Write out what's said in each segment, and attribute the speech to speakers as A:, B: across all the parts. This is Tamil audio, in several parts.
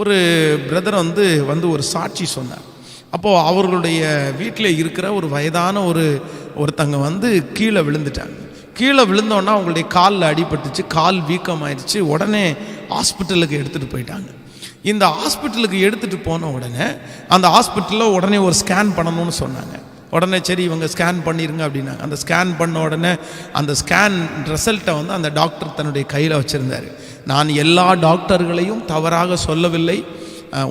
A: ஒரு பிரதர் வந்து வந்து ஒரு சாட்சி சொன்னார். அப்போது அவர்களுடைய வீட்டில் இருக்கிற ஒரு வயதான ஒரு ஒருத்தங்க வந்து கீழே விழுந்துட்டாங்க. கீழே விழுந்தோன்னா அவங்களுடைய காலில் அடிபட்டுச்சு கால் வீக்கம் ஆயிடுச்சு உடனே ஹாஸ்பிட்டலுக்கு எடுத்துகிட்டு போயிட்டாங்க. இந்த ஹாஸ்பிட்டலுக்கு எடுத்துகிட்டு போன உடனே அந்த ஹாஸ்பிட்டலில் உடனே ஒரு ஸ்கேன் பண்ணணும்னு சொன்னாங்க. உடனே சரி இவங்க ஸ்கேன் பண்ணிடுங்க அப்படின்னாங்க. அந்த ஸ்கேன் பண்ண உடனே அந்த ஸ்கேன் ரிசல்ட்டை வந்து அந்த டாக்டர் தன்னுடைய கையில் வச்சுருந்தார். நான் எல்லா டாக்டர்களையும் தவறாக சொல்லவில்லை.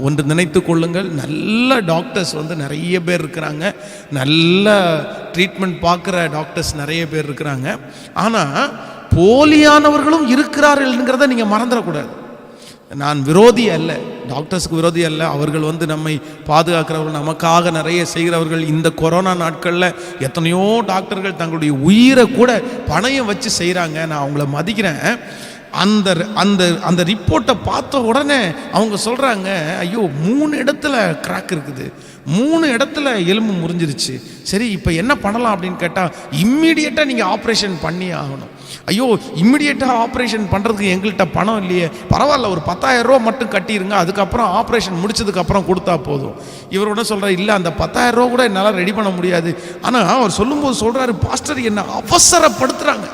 A: ஒன்று நினைத்து கொள்ளுங்கள். நல்ல டாக்டர்ஸ் வந்து நிறைய பேர் இருக்கிறாங்க. நல்ல ட்ரீட்மெண்ட் பார்க்குற டாக்டர்ஸ் நிறைய பேர் இருக்கிறாங்க. ஆனால் போலியானவர்களும் இருக்கிறார்கள்ங்கிறத நீங்கள் மறந்துடக்கூடாது. நான் விரோதி அல்ல. டாக்டர்ஸ்க்கு விரோதி அல்ல. அவர்கள் வந்து நம்மை பாதுகாக்கிறவர்கள் நமக்காக நிறைய செய்கிறவர்கள். இந்த கொரோனா நாட்களில் எத்தனையோ டாக்டர்கள் தங்களுடைய உயிரை கூட பணையம் வச்சு செய்கிறாங்க நான் அவங்கள மதிக்கிறேன். அந்த அந்த அந்த ரிப்போர்ட்டை பார்த்த உடனே அவங்க சொல்கிறாங்க ஐயோ மூணு இடத்துல கிராக் இருக்குது. மூணு இடத்துல எலும்பு முறிஞ்சிருச்சு. சரி இப்போ என்ன பண்ணலாம்? அப்படின்னு கேட்டால் இம்மீடியட்டாக நீங்கள் ஆப்ரேஷன் பண்ணி ஆகணும். ஐயோ இம்மிடியட்டாக ஆப்ரேஷன் பண்ணுறதுக்கு எங்கள்கிட்ட பணம் இல்லையே. பரவாயில்ல ஒரு பத்தாயிரம் ரூபா மட்டும் கட்டிருங்க. அதுக்கப்புறம் ஆப்ரேஷன் முடிச்சதுக்கப்புறம் கொடுத்தா போதும். இவர் உடனே சொல்கிறார் இல்லை அந்த பத்தாயிரம் ரூபா கூட என்னால் ரெடி பண்ண முடியாது. ஆனால் அவர் சொல்லும்போது சொல்கிறாரு பாஸ்டர் என்னை அவசரப்படுத்துகிறாங்க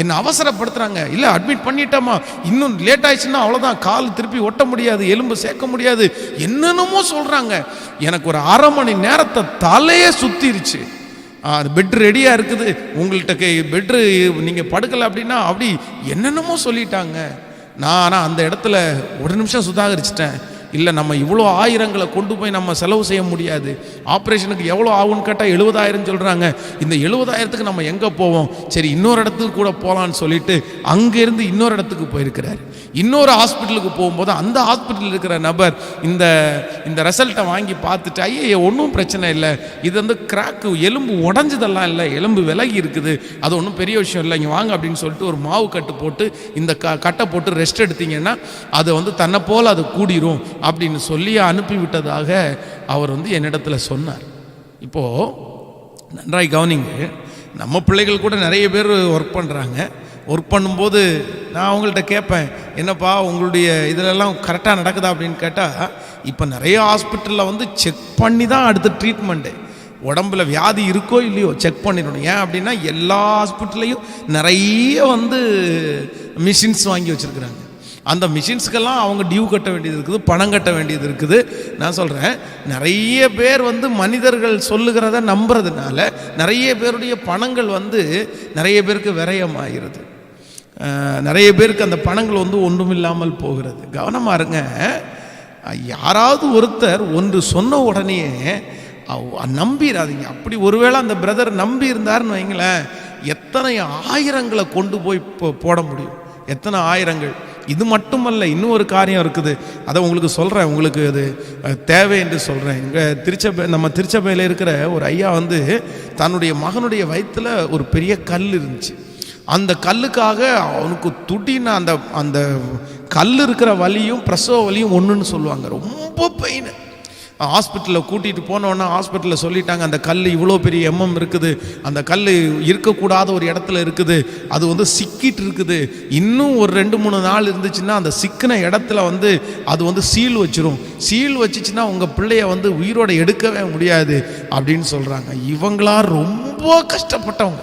A: என்னை அவசரப்படுத்துகிறாங்க இல்லை அட்மிட் பண்ணிட்டோமா? இன்னும் லேட் ஆயிடுச்சுன்னா அவ்வளோதான் கால் திருப்பி ஒட்ட முடியாது எலும்பு சேர்க்க முடியாது. என்னென்னமோ சொல்கிறாங்க எனக்கு ஒரு அரை மணி நேரத்தை தலையே சுற்றிருச்சு அது பெட் ரெடியாக இருக்குது. உங்கள்கிட்ட பெட்ரு நீங்கள் படுக்கலை அப்படின்னா அப்படி என்னென்னமோ சொல்லிட்டாங்க. நான் ஆனால் அந்த இடத்துல ஒரு நிமிஷம் சுதாகரிச்சிட்டேன். இல்லை நம்ம இவ்வளோ ஆயிரங்களை கொண்டு போய் நம்ம செலவு செய்ய முடியாது. ஆப்ரேஷனுக்கு எவ்வளோ ஆகும்னு கேட்டால் எழுபதாயிரம் சொல்கிறாங்க இந்த எழுபதாயிரத்துக்கு நம்ம எங்கே போவோம்? சரி இன்னொரு இடத்துக்கு கூட போகலான்னு சொல்லிட்டு அங்கேருந்து இன்னொரு இடத்துக்கு போயிருக்கிறார். இன்னொரு ஹாஸ்பிட்டலுக்கு போகும்போது அந்த ஹாஸ்பிட்டலில் இருக்கிற நபர் இந்த இந்த ரிசல்ட்டை வாங்கி பார்த்துட்டு ஐயே ஒன்றும் பிரச்சனை இல்லை. இது வந்து கிராக்கு எலும்பு உடஞ்சதெல்லாம் இல்லை. எலும்பு விலகி இருக்குது. அது ஒன்றும் பெரிய விஷயம் இல்லை. இங்கே வாங்க அப்படின்னு சொல்லிட்டு ஒரு மாவு கட்டு போட்டு இந்த க கட்டை போட்டு ரெஸ்ட் எடுத்தீங்கன்னா அது வந்து தன்னை போல் அது கூடிரும். அப்படின்னு சொல்லி அனுப்பி விட்டதாக அவர் வந்து என்னிடத்தில் சொன்னார். இப்போது நன்றாய் கவனிங்க நம்ம பிள்ளைகள் கூட நிறைய பேர் ஒர்க் பண்ணுறாங்க ஒர்க் பண்ணும்போது நான் அவங்கள்ட்ட கேட்பேன் என்னப்பா உங்களுடைய இதிலெல்லாம் கரெக்டாக நடக்குதா? அப்படின்னு கேட்டால் இப்போ நிறைய ஹாஸ்பிட்டலில் வந்து செக் பண்ணி தான் அடுத்த ட்ரீட்மெண்ட்டு உடம்புல வியாதி இருக்கோ இல்லையோ செக் பண்ணிடணும். ஏன் அப்படின்னா எல்லா ஹாஸ்பிட்டல்லையும் நிறைய வந்து மிஷின்ஸ் வாங்கி வச்சுருக்குறாங்க. அந்த மிஷின்ஸ்க்கெல்லாம் அவங்க டியூ கட்ட வேண்டியது இருக்குது பணம் கட்ட வேண்டியது இருக்குது. நான் சொல்கிறேன் நிறைய பேர் வந்து மனிதர்கள் சொல்லுகிறத நம்புறதுனால நிறைய பேருடைய பணங்கள் வந்து நிறைய பேருக்கு விரயமாகிறது நிறைய பேருக்கு அந்த பணங்கள் வந்து ஒன்றுமில்லாமல் போகிறது. கவனமாக இருங்க. யாராவது ஒருத்தர் ஒன்று சொன்ன உடனே நம்பிடாதீங்க அப்படி ஒருவேளை அந்த பிரதர் நம்பி இருந்தாருன்னு வைங்களேன் எத்தனை ஆயிரங்களை கொண்டு போய் போ- போட முடியும்? எத்தனை ஆயிரங்கள்? இது மட்டுமல்ல இன்னும் ஒரு காரியம் இருக்குது. அதை உங்களுக்கு சொல்கிறேன் உங்களுக்கு அது தேவை என்று சொல்கிறேன் இங்கே திருச்சபை நம்ம திருச்சபையில் இருக்கிற ஒரு ஐயா வந்து தன்னுடைய மகனுடைய வயிற்றில் ஒரு பெரிய கல் இருந்துச்சு. அந்த கல்லுக்காக அவனுக்கு துடின அந்த அந்த கல் இருக்கிற வலியும் பிரசவ வலியும் ஒன்றுன்னு சொல்லுவாங்க. ரொம்ப பெயின் ஹாஸ்பிட்டலில் கூட்டிகிட்டு போனோன்னா ஹாஸ்பிட்டலில் சொல்லிட்டாங்க அந்த கல் இவ்வளோ பெரிய எம்எம் இருக்குது அந்த கல் இருக்கக்கூடாத ஒரு இடத்துல இருக்குது அது வந்து சிக்கிட்டு இருக்குது. இன்னும் ஒரு ரெண்டு மூணு நாள் இருந்துச்சுன்னா அந்த சிக்கின இடத்துல வந்து அது வந்து சீல் வச்சிரும். சீல் வச்சுச்சுன்னா உங்கள் பிள்ளைய வந்து உயிரோட எடுக்கவே முடியாது அப்படின்னு சொல்கிறாங்க இவங்களா ரொம்ப கஷ்டப்பட்டவங்க.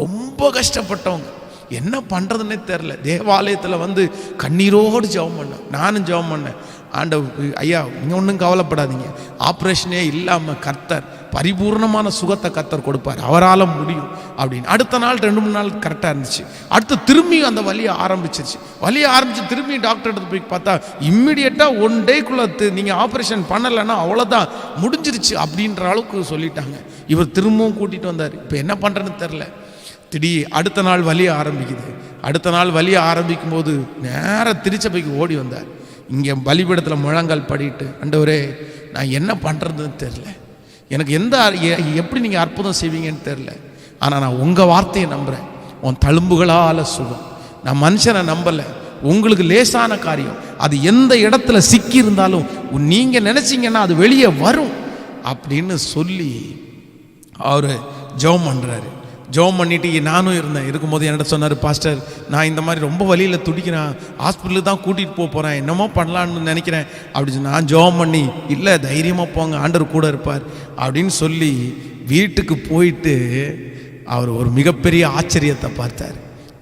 A: ரொம்ப கஷ்டப்பட்டவங்க. என்ன பண்ணுறதுன்னே தெரில தேவாலயத்தில் வந்து கண்ணீரோடு ஜெபம் பண்ணேன். நானும் ஜெபம் பண்ணேன். ஆண்ட ஐயா நீங்கள் ஒன்றும் கவலைப்படாதீங்க. ஆப்ரேஷனே இல்லாமல் கர்த்தர் பரிபூர்ணமான சுகத்தை கர்த்தர் கொடுப்பார். அவரால் முடியும் அப்படின்னு. அடுத்த நாள் ரெண்டு மூணு நாள் கரெக்டாக இருந்துச்சு. அடுத்து திரும்பியும் அந்த வலியை ஆரம்பிச்சிருச்சு. வலியை ஆரம்பித்து திரும்பி டாக்டர் எடுத்து போய் பார்த்தா இம்மிடியட்டாக ஒன் டேக்குள்ளே நீங்கள் ஆப்ரேஷன் பண்ணலைன்னா அவ்வளோதான் முடிஞ்சிருச்சு அப்படின்ற அளவுக்கு சொல்லிட்டாங்க. இவர் திரும்பவும் கூட்டிகிட்டு வந்தார். இப்போ என்ன பண்ணுறேன்னு தெரில திடீர் அடுத்த நாள் வலிய ஆரம்பிக்குது. அடுத்த நாள் வலிய ஆரம்பிக்கும் போது நேராக திருச்சபைக்கு ஓடி வந்தார். இங்கே பலிபீடத்தில் முழங்கால் படிட்டு அண்டவரே நான் என்ன பண்ணுறதுன்னு தெரில எனக்கு எந்த அ- எப்படி நீங்கள் அற்புதம் செய்வீங்கன்னு தெரில ஆனால் நான் உங்கள் வார்த்தையை நம்புகிறேன் உன் தழும்புகளால் சுகம் நான் மனுஷனை நம்பலை. உங்களுக்கு லேசான காரியம். அது எந்த இடத்துல சிக்கி இருந்தாலும் நீங்கள் நினச்சிங்கன்னா அது வெளியே வரும். அப்படின்னு சொல்லி அவர் ஜெபம் பண்ணுறாரு ஜெபம் பண்ணிட்டு நானும் இருந்தேன். இருக்கும்போது என்கிட்ட சொன்னார் பாஸ்டர் நான் இந்த மாதிரி ரொம்ப வழியில் துடிக்கிறேன். ஹாஸ்பிட்டலுக்கு தான் கூட்டிகிட்டு போக போகிறேன் என்னமோ பண்ணலான்னு நினைக்கிறேன். அப்படி நான் ஜெபம் பண்ணி இல்லை தைரியமாக போங்க ஆண்டர் கூட இருப்பார். அப்படின்னு சொல்லி வீட்டுக்கு போயிட்டு அவர் ஒரு மிகப்பெரிய ஆச்சரியத்தை பார்த்தார்.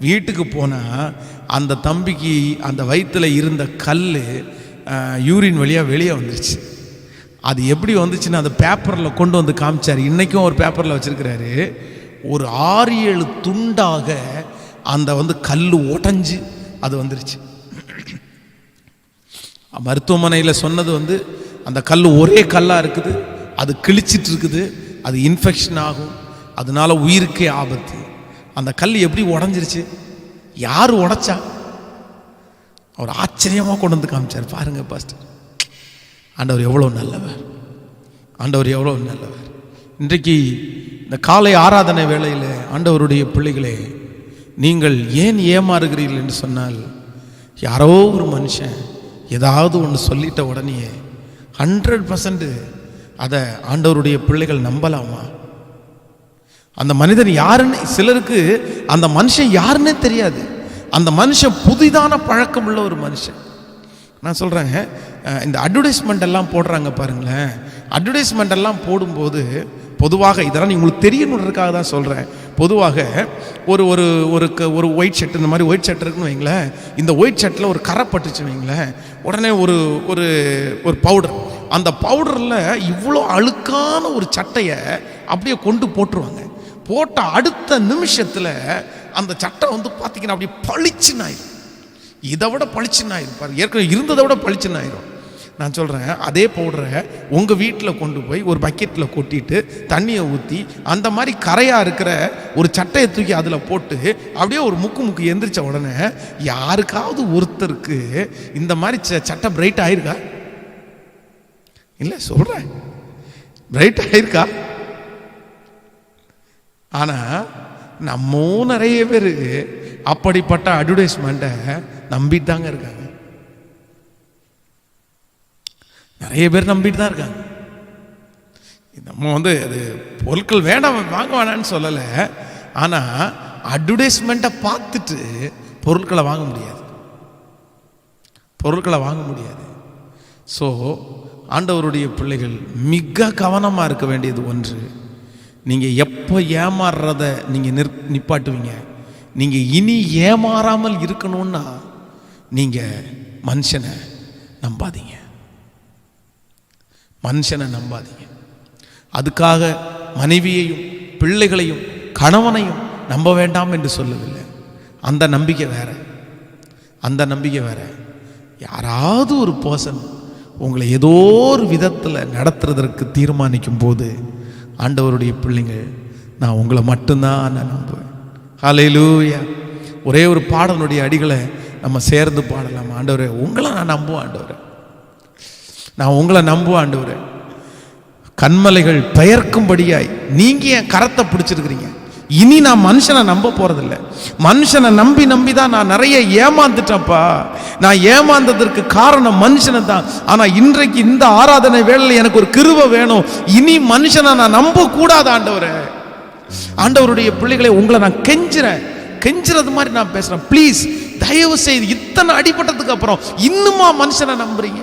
A: வீட்டுக்கு போனால் அந்த தம்பிக்கு அந்த வயிற்றில் இருந்த கல் யூரின் வழியாக வெளியே வந்துருச்சு. அது எப்படி வந்துச்சுன்னு அந்த பேப்பரில் கொண்டு வந்து காமிச்சார். இன்றைக்கும் ஒரு பேப்பரில் வச்சுருக்கிறாரு. ஒரு ஆறு ஏழு துண்டாக அந்த வந்து கல் உடஞ்சி அது வந்துருச்சு. மருத்துவமனையில் சொன்னது வந்து அந்த கல் ஒரே கல்லாக இருக்குது அது கிழிச்சிட்டு இருக்குது அது இன்ஃபெக்ஷன் ஆகும் அதனால உயிருக்கே ஆபத்து. அந்த கல் எப்படி உடஞ்சிருச்சு? யார் உடைச்சா? அவர் ஆச்சரியமாக கொண்டு வந்து காமிச்சார். பாருங்க பாஸ்டர் ஆண்டவர் எவ்வளோ நல்லவர். ஆண்டவர் எவ்வளோ நல்லவர். இன்றைக்கு இந்த காலை ஆராதனை வேளையில் ஆண்டவருடைய பிள்ளைகளே நீங்கள் ஏன் ஏமாறுகிறீர்கள் என்று சொன்னால் யாரோ ஒரு மனுஷன் ஏதாவது ஒன்று சொல்லிட்ட உடனே ஹண்ட்ரட் பர்சன்ட் அதை ஆண்டவருடைய பிள்ளைகள் நம்பலாமா? அந்த மனிதன் யாருன்னு சிலருக்கு அந்த மனுஷன் யாருன்னே தெரியாது. அந்த மனுஷன் புதிதான பழக்கம் உள்ள ஒரு மனுஷன். நான் சொல்கிறேங்க இந்த அட்வர்டைஸ்மெண்ட் எல்லாம் போடுறாங்க பாருங்களேன். அட்வர்டைஸ்மெண்ட் எல்லாம் போடும்போது பொதுவாக இதெல்லாம் உங்களுக்கு தெரியணுன்றதுக்காக தான் சொல்கிறேன் பொதுவாக ஒரு ஒரு ஒரு க- ஒரு ஒயிட் ஷர்ட் இந்த மாதிரி ஒயிட் ஷர்ட் இருக்குன்னு வைங்களேன் இந்த ஒயிட் ஷர்ட்டில் ஒரு கரை பட்டுச்சு வைங்களேன் உடனே ஒரு ஒரு ஒரு பவுடர் அந்த பவுடரில் இவ்வளோ அழுக்கான ஒரு சட்டையை அப்படியே கொண்டு போட்டுருவாங்க. போட்ட அடுத்த நிமிஷத்தில் அந்த சட்டை வந்து பார்த்தீங்கன்னா அப்படியே பளிச்சுன்னு ஆயிடும் இதை விட பளிச்சுன்னு ஆயிரும். பாரு ஏற்கனவே இருந்ததை விட பளிச்சுன்னு ஆயிரும். நான் சொல்கிறேன் அதே பவுடரை உங்கள் வீட்டில் கொண்டு போய் ஒரு பக்கெட்டில் கொட்டிட்டு தண்ணியை ஊற்றி அந்த மாதிரி கரையாக இருக்கிற ஒரு சட்டையை தூக்கி அதில் போட்டு அப்படியே ஒரு முக்கு முக்கு எந்திரிச்ச உடனே யாருக்காவது ஒருத்தருக்கு இந்த மாதிரி ச- சட்டை பிரைட் ஆயிருக்கா? இல்லை சொல்கிறேன் பிரைட் ஆயிருக்கா? ஆனால் நம்ம நிறைய பேர் அப்படிப்பட்ட அட்வர்டைஸ்மெண்ட்டை நம்பிட்டு தாங்க இருக்காங்க. நிறைய பேர் நம்பிட்டு தான் இருக்காங்க. நம்ம வந்து அது பொருட்கள் வேண்டாம் வாங்க வேணாம்னு சொல்லலை. ஆனால் அட்வர்டைஸ்மெண்ட்டை பார்த்துட்டு பொருட்களை வாங்க முடியாது. பொருட்களை வாங்க முடியாது. ஸோ ஆண்டவருடைய பிள்ளைகள் மிக கவனமாக இருக்க வேண்டியது ஒன்று. நீங்கள் எப்போ ஏமாறுறத நீங்கள் நிற் நிப்பாட்டுவீங்க. நீங்கள் இனி ஏமாறாமல் இருக்கணும்னா நீங்கள் மனுஷனை நம்பாதீங்க. மனுஷனை நம்பாதீங்க. அதுக்காக மனைவியையும் பிள்ளைகளையும் கணவனையும் நம்ப வேண்டாம் என்று சொல்லவில்லை. அந்த நம்பிக்கை வேற. அந்த நம்பிக்கை வேற. யாராவது ஒரு பர்சன் உங்களை ஏதோ ஒரு விதத்தில் நடத்துறதற்கு தீர்மானிக்கும் போது ஆண்டவருடைய பிள்ளைங்க நான் உங்களை மட்டும்தான் நான் நம்புவேன். ஹalleluya ஒரே ஒரு பாடலுடைய அடிகளை நம்ம சேர்ந்து பாடலாம். ஆண்டவரே உங்களை நான் நம்புவேன் ஆண்டவரை. நான் உங்களை நம்புவேன் ஆண்டவரே. கண்மலைகள் பெயர்க்கும்படியாய் நீங்கள் என் கரத்தை பிடிச்சிருக்கிறீங்க. இனி நான் மனுஷனை நம்ப போகிறதில்ல மனுஷனை நம்பி நம்பி தான் நான் நிறைய ஏமாந்துட்டேன்ப்பா. நான் ஏமாந்ததற்கு காரணம் மனுஷனை தான். ஆனால் இன்றைக்கு இந்த ஆராதனை வேளையில் எனக்கு ஒரு கிருவை வேணும். இனி மனுஷனை நான் நம்ப கூடாது ஆண்டவருடைய பிள்ளைகளை உங்களை நான் கெஞ்சுறேன். கெஞ்சுறது மாதிரி நான் பேசுகிறேன் ப்ளீஸ் தயவு செய்து இத்தனை அடிபட்டதுக்கு அப்புறம் இன்னுமா மனுஷனை நம்புறீங்க?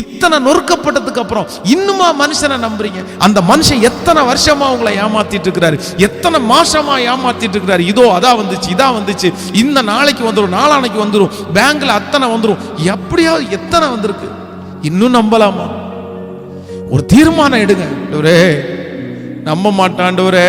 A: இத்தனை நொறுக்கப்பட்டதுக்கு அப்புறம் இன்னுமா மனுஷனை நம்புறீங்க? அந்த மனுஷன் எத்தனை வருஷமா உங்களை ஏமாத்திட்டு இருக்கிறாரு? எத்தனை மாசமா ஏமாத்திட்டு இருக்கிறாரு? இதோ அதான் வந்துச்சு இதா வந்துச்சு. இந்த நாளைக்கு வந்துடும் நாளானைக்கு வந்துடும் பேங்க்ல அத்தனை வந்துடும் எப்படியாவது எத்தனை வந்திருக்கு? இன்னும் நம்பலாமா? ஒரு தீர்மானம் எடுங்க ஆண்டவரே. நம்ப மாட்டாண்டவரே